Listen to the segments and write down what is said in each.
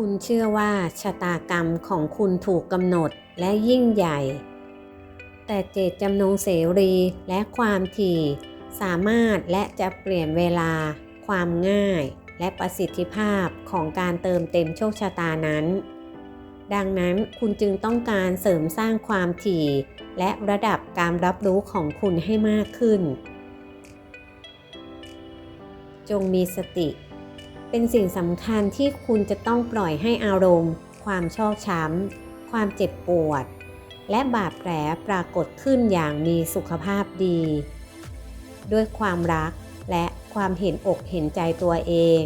คุณเชื่อว่าชะตากรรมของคุณถูกกำหนดและยิ่งใหญ่ แต่เจตจำนงเสรีและความถี่ สามารถและจะเปลี่ยนเวลา ความง่าย และประสิทธิภาพของการเติมเต็มโชคชะตานั้น ดังนั้นคุณจึงต้องการเสริมสร้างความถี่ และระดับการรับรู้ของคุณให้มากขึ้น จงมีสติ เป็นสิ่งสำคัญที่คุณจะต้องปล่อยให้อารมณ์ ความชอกช้ำ ความเจ็บปวด และบาดแผลปรากฏขึ้นอย่างมีสุขภาพดี ด้วยความรักและความเห็นอกเห็นใจตัวเอง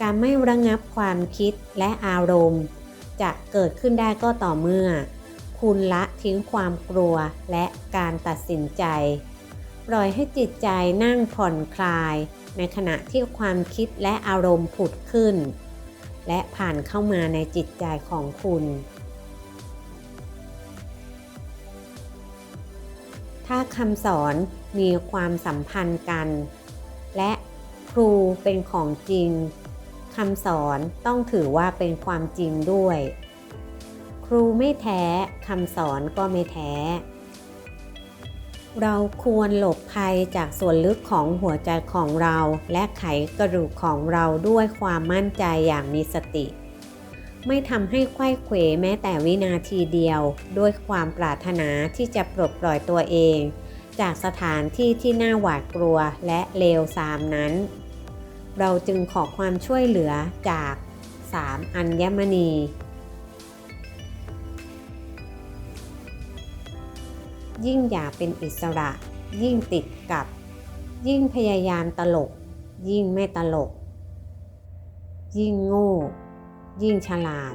การไม่ระงับความคิดและอารมณ์ จะเกิดขึ้นได้ก็ต่อเมื่อ คุณละทิ้งความกลัวและการตัดสินใจ ปล่อยให้จิตใจนั่งผ่อนคลาย ในขณะที่ความคิดและอารมณ์ผุดขึ้น และผ่านเข้ามาในจิตใจของคุณ ถ้าคำสอนมีความสัมพันธ์กัน และครูเป็นของจริงคำสอนต้องถือว่าเป็นความจริงด้วย ครูไม่แท้คำสอนก็ไม่แท้ เราควรหลบภัยจากส่วนลึกของหัวใจของเรา และไขกระดูกของเราด้วยความมั่นใจอย่างมีสติ ไม่ทำให้ไขว้เขวแม้แต่วินาทีเดียว ด้วยความปรารถนาที่จะปลดปล่อยตัวเอง จากสถานที่ที่น่าหวาดกลัวและเลวทรามนั้น เราจึงขอความช่วยเหลือจาก 3 อัญมณี ยิ่งอยากเป็นอิสระ ยิ่งติดกับ ยิ่งพยายามตลก ยิ่งไม่ตลก ยิ่งโง่ ยิ่งฉลาด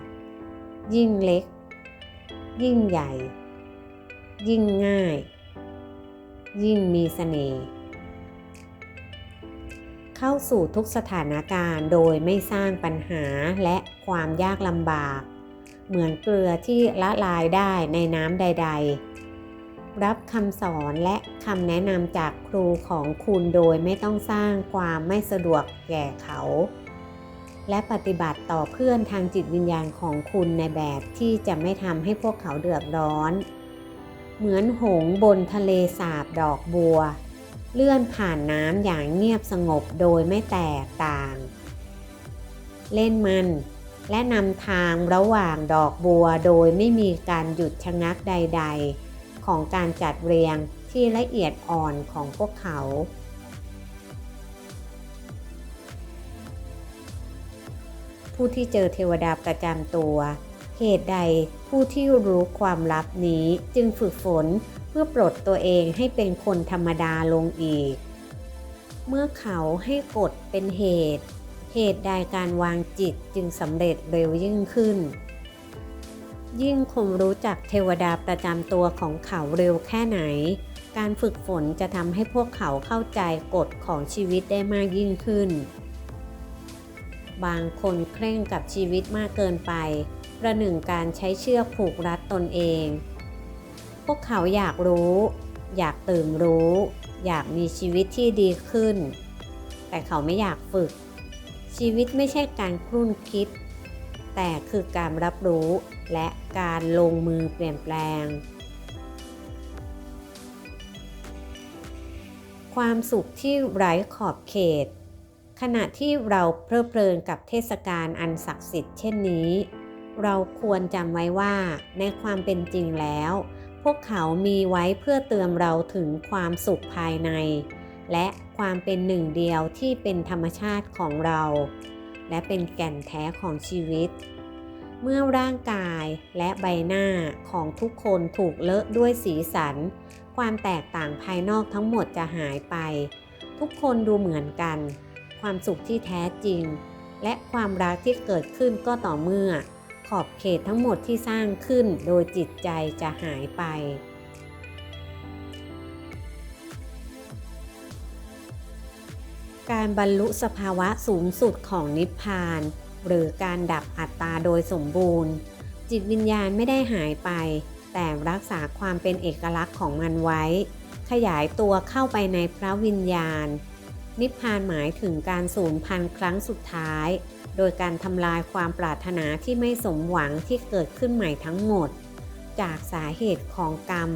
ยิ่งเล็ก ยิ่งใหญ่ ยิ่งง่าย ยิ่งมีเสน่ห์เข้าสู่ทุกสถานการณ์โดยไม่สร้างปัญหาและความยากลำบาก เหมือนเกลือที่ละลายได้ในน้ำใด ๆ รับคำสอนและคำแนะนำจากครูของคุณโดยไม่ต้องสร้างความไม่สะดวกแก่เขา และปฏิบัติต่อเพื่อนทางจิตวิญญาณของคุณในแบบที่จะไม่ทำให้พวกเขาเดือดร้อน เหมือนหงบนทะเลสาบดอกบัว เลื่อนผ่านน้ำอย่างเงียบสงบโดยไม่แตกต่าง เล่นมันและนำทางระหว่างดอกบัวโดยไม่มีการหยุดชะงักใด ๆ ของการจัดเรียงที่ละเอียดอ่อนของพวกเขา ผู้ที่เจอเทวดาประจำตัว เหตุใดผู้ที่รู้ความลับนี้จึงฝึกฝนเพื่อปลดตัวเองให้เป็นคนธรรมดาลงอีก เมื่อเขาให้กฎเป็นเหตุ เหตุใดการวางจิตจึงสำเร็จเร็วยิ่งขึ้น ยิ่งคงรู้จักเทวดาประจำตัวของเขาเร็วแค่ไหน การฝึกฝนจะทำให้พวกเขาเข้าใจกฎของชีวิตได้มากยิ่งขึ้น บางคนเคร่งกับชีวิตมากเกินไป ประหนึ่งการใช้เชือกผูกรัดตนเอง พวกเขาอยากรู้ อยากตื่นรู้ อยากมีชีวิตที่ดีขึ้น แต่เขาไม่อยากฝึก ชีวิตไม่ใช่การครุ่นคิด แต่คือการรับรู้ และการลงมือเปลี่ยนแปลง ความสุขที่ไร้ขอบเขต ขณะที่เราเพลิดเพลินกับเทศกาลอันศักดิ์สิทธิ์เช่นนี้ เราควรจำไว้ว่าในความเป็นจริงแล้ว พวกเขามีไว้เพื่อเตือนเราถึงความสุขภายใน และความเป็นหนึ่งเดียวที่เป็นธรรมชาติของเรา และเป็นแก่นแท้ของชีวิต เมื่อร่างกายและใบหน้าของทุกคนถูกเลอะด้วยสีสัน ความแตกต่างภายนอกทั้งหมดจะหายไป ทุกคนดูเหมือนกัน ความสุขที่แท้จริง และความรักที่เกิดขึ้นก็ต่อเมื่อ ขอบเขตทั้งหมดที่สร้างขึ้นโดยจิตใจจะหายไป การบรรลุสภาวะสูงสุดของนิพพาน หรือการดับอัตตาโดยสมบูรณ์ จิตวิญญาณไม่ได้หายไป แต่รักษาความเป็นเอกลักษณ์ของมันไว้ ขยายตัวเข้าไปในพระวิญญาณ นิพพานหมายถึงการสูญพันธุ์ครั้งสุดท้าย โดยการทำลายความปรารถนาที่ไม่สมหวังที่เกิดขึ้นใหม่ทั้งหมด จากสาเหตุของกรรม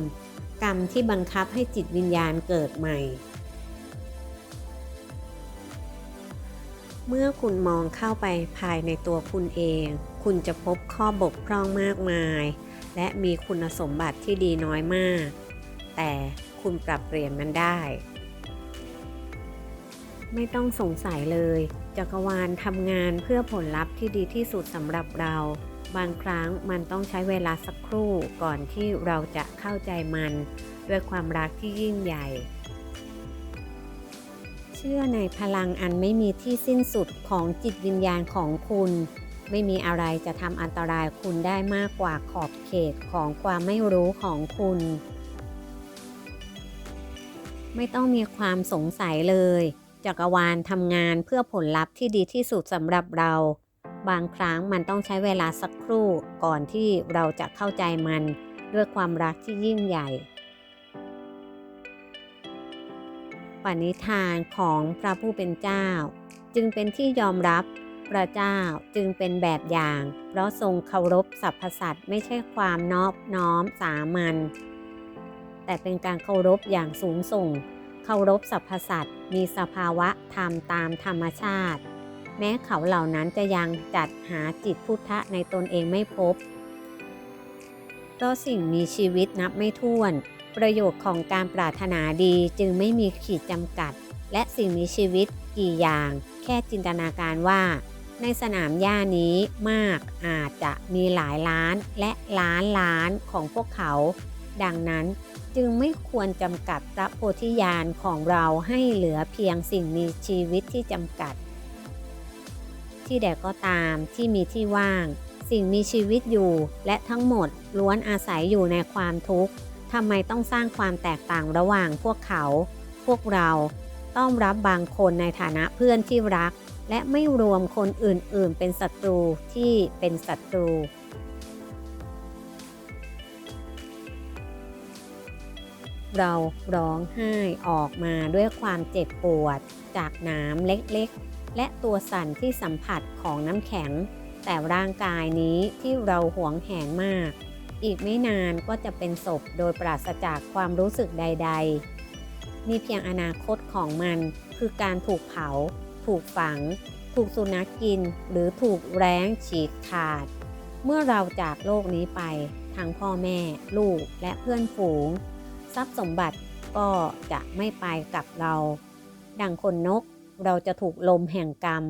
กรรมที่บังคับให้จิตวิญญาณเกิดใหม่ เมื่อคุณมองเข้าไปภายในตัวคุณเอง คุณจะพบข้อบกพร่องมากมาย และมีคุณสมบัติที่ดีน้อยมาก แต่คุณปรับเปลี่ยนมันได้ ไม่ต้องสงสัยเลย จักรวาลทำงานเพื่อผลลัพธ์ที่ดีที่สุดสำหรับเรา บางครั้งมันต้องใช้เวลาสักครู่ก่อนที่เราจะเข้าใจมัน ด้วยความรักที่ยิ่งใหญ่ ชื่อในพลังอันไม่มีที่สิ้นสุดของจิตวิญญาณของคุณ ไม่มีอะไรจะทำอันตรายคุณได้มากกว่าขอบเขตของความไม่รู้ของคุณ ไม่ต้องมีความสงสัยเลยจักรวาลทำงานเพื่อผลลัพธ์ที่ดีที่สุดสำหรับเรา บางครั้งมันต้องใช้เวลาสักครู่ก่อนที่เราจะเข้าใจมันด้วยความรักที่ยิ่งใหญ่ ปณิธานของพระผู้เป็นเจ้า จึงเป็นที่ยอมรับพระเจ้าจึงเป็นแบบอย่าง เพราะทรงเคารพสรรพสัตว์ไม่ใช่ความนอบน้อมสามัญแต่เป็นการเคารพอย่างสูงส่ง เคารพสรรพสัตว์มีสภาวะธรรมตามธรรมชาติ แม้เขาเหล่านั้นจะยังจัดหาจิตพุทธะในตนเองไม่พบเพราะสิ่งมีชีวิตนับไม่ถ้วน ประโยชน์ของการปรารถนาดีจึงไม่มีขีดจำกัด และสิ่งมีชีวิตกี่อย่าง แค่จินตนาการว่า ในสนามหญ้านี้มากอาจจะมีหลายล้านและล้านล้านของพวกเขา ดังนั้นจึงไม่ควรจำกัดพระโพธิญาณของเราให้เหลือเพียงสิ่งมีชีวิตที่จำกัด ที่ใดก็ตามที่มีที่ว่าง สิ่งมีชีวิตอยู่และทั้งหมดล้วนอาศัยอยู่ในความทุกข์ ทำไมต้องสร้างความแตกต่างระหว่างพวกเขา พวกเราต้องรับบางคนในฐานะเพื่อนที่รัก และไม่รวมคนอื่นๆ เป็นศัตรูที่เป็นศัตรู เราร้องไห้ออกมาด้วยความเจ็บปวด จากน้ำเล็กๆ และตัวสั่นที่สัมผัสของน้ำแข็ง แต่ร่างกายนี้ที่เราหวงแหนมาก อีกไม่นานก็จะเป็นศพโดยปราศจากความรู้สึกใด ๆ มีเพียงอนาคตของมันคือการถูกเผา ถูกฝัง ถูกสุนัขกกิน หรือถูกแร้งฉีกขาด เมื่อเราจากโลกนี้ไปทั้งพ่อแม่ ลูกและเพื่อนฝูง ทรัพย์สมบัติก็จะไม่ไปกับเรา ดังคนนกเราจะถูกลมแห่งกรรม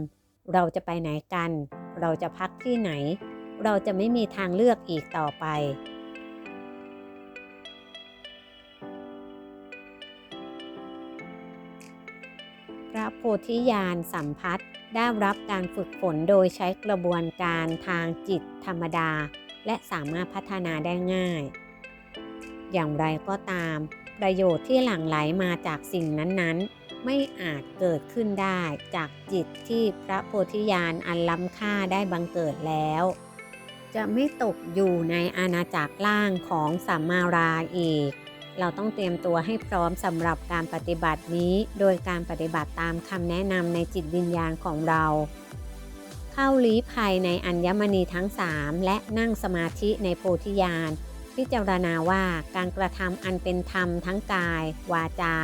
เราจะไปไหนกัน เราจะพักที่ไหน เราจะไม่มีทางเลือกอีกต่อไป พระโพธิญาณสัมพัทธ์ได้รับการฝึกฝนโดยใช้กระบวนการทางจิตธรรมดา และสามารถพัฒนาได้ง่าย อย่างไรก็ตาม ประโยชน์ที่หลั่งไหลมาจากสิ่งนั้นๆ ไม่อาจเกิดขึ้นได้จากจิตที่พระโพธิญาณอันล้ำค่าได้บังเกิดแล้ว จะไม่ตกอยู่ในอาณาจักรล่างของสัมมาราอีก เราต้องเตรียมตัวให้พร้อมสำหรับการปฏิบัตินี้ โดยการปฏิบัติตามคำแนะนำในจิตวิญญาณของเรา เข้าลี้ภัยในอัญมณีทั้งสามและนั่งสมาธิในโพธิญาณพิจารณาว่าการกระทำอันเป็นธรรมทั้งกาย วาจา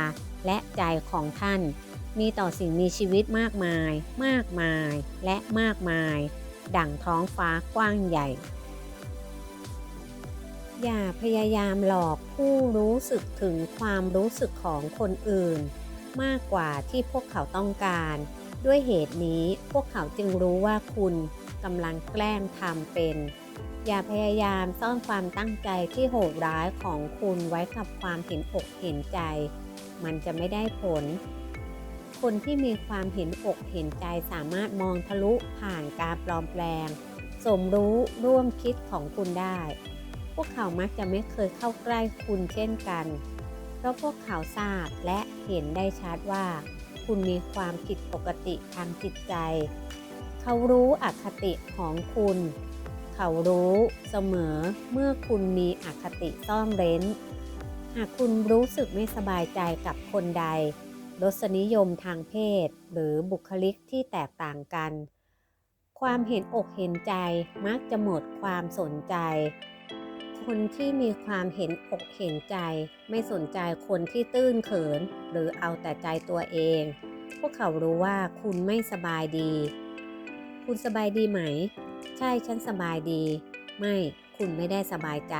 และใจของท่าน มีต่อสิ่งมีชีวิตมากมาย มากมาย และมากมาย ดั่งท้องฟ้ากว้างใหญ่ อย่าพยายามหลอกผู้รู้สึกถึงความรู้สึกของคนอื่น มากกว่าที่พวกเขาต้องการ ด้วยเหตุนี้พวกเขาจึงรู้ว่าคุณกำลังแกล้งทำเป็น อย่าพยายามซ่อนความตั้งใจที่โหดร้ายของคุณไว้กับความเห็นอกเห็นใจ มันจะไม่ได้ผล คนที่มีความเห็นอกเห็นใจสามารถมองทะลุผ่านการปลอมแปลง สมรู้ร่วมคิดของคุณได้ พวกเขามักจะไม่เคยเข้าใกล้คุณเช่นกัน เพราะพวกเขาทราบและเห็นได้ชัดว่า คุณมีความผิดปกติทางจิตใจ เขารู้อคติของคุณ เขารู้เสมอเมื่อคุณมีอคติซ่อนเร้น หากคุณรู้สึกไม่สบายใจกับคนใด รสนิยมทางเพศ หรือบุคลิกที่แตกต่างกัน ความเห็นอกเห็นใจมักจะหมดความสนใจ คนที่มีความเห็นอกเห็นใจ ไม่สนใจคนที่ตื้นเขิน หรือเอาแต่ใจตัวเอง พวกเขารู้ว่าคุณไม่สบายดี คุณสบายดีไหม ใช่ฉันสบายดี ไม่ คุณไม่ได้สบายใจ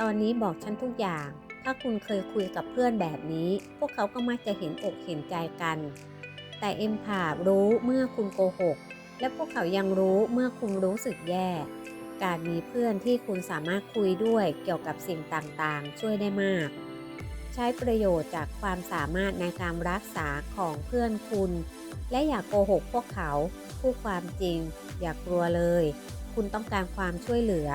ตอนนี้บอกฉันทุกอย่าง ถ้าคุณเคยคุยกับเพื่อนแบบนี้ พวกเขาก็มักจะเห็นอกเห็นใจกัน แต่เอ็มพารู้เมื่อคุณโกหก และพวกเขายังรู้เมื่อคุณรู้สึกแย่ การมีเพื่อนที่คุณสามารถคุยด้วยเกี่ยวกับสิ่งต่างๆ ช่วยได้มาก ใช้ประโยชน์จากความสามารถในการรักษาของเพื่อนคุณ และอย่ากโกหกพวกเขา พูดความจริง อย่ากลัวเลย คุณต้องการความช่วยเหลือ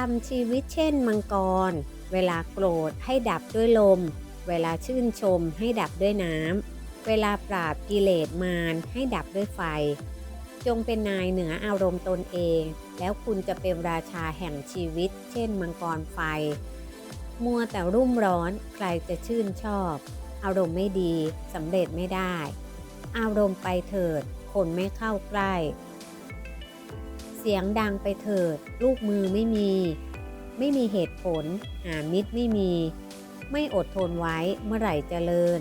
ทำชีวิตเช่นมังกร เวลาโกรธให้ดับด้วยลม เวลาชื่นชมให้ดับด้วยน้ำ เวลาปราบกิเลสมารให้ดับด้วยไฟ จงเป็นนายเหนืออารมณ์ตนเอง แล้วคุณจะเป็นราชาแห่งชีวิต เช่นมังกรไฟ มัวแต่รุ่มร้อนใครจะชื่นชอบ อารมณ์ไม่ดีสำเร็จไม่ได้ อารมณ์ไปเถิด คนไม่เข้าใกล้ สียงดังไปเถิด ลูกมือไม่มี ไม่มีเหตุผล หามิตรไม่มี ไม่อดทนไว้เมื่อไหร่เจริญ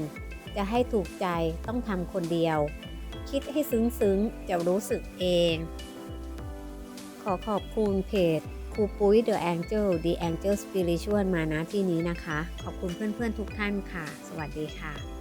จะให้ถูกใจต้องทำคนเดียว คิดให้ซึ้งๆ จะรู้สึกเอง ขอขอบคุณเพจครูปุ้ย The Angel The Angel Spiritual มาณที่นี้นะคะ ขอบคุณเพื่อนๆทุกท่านค่ะ สวัสดีค่ะ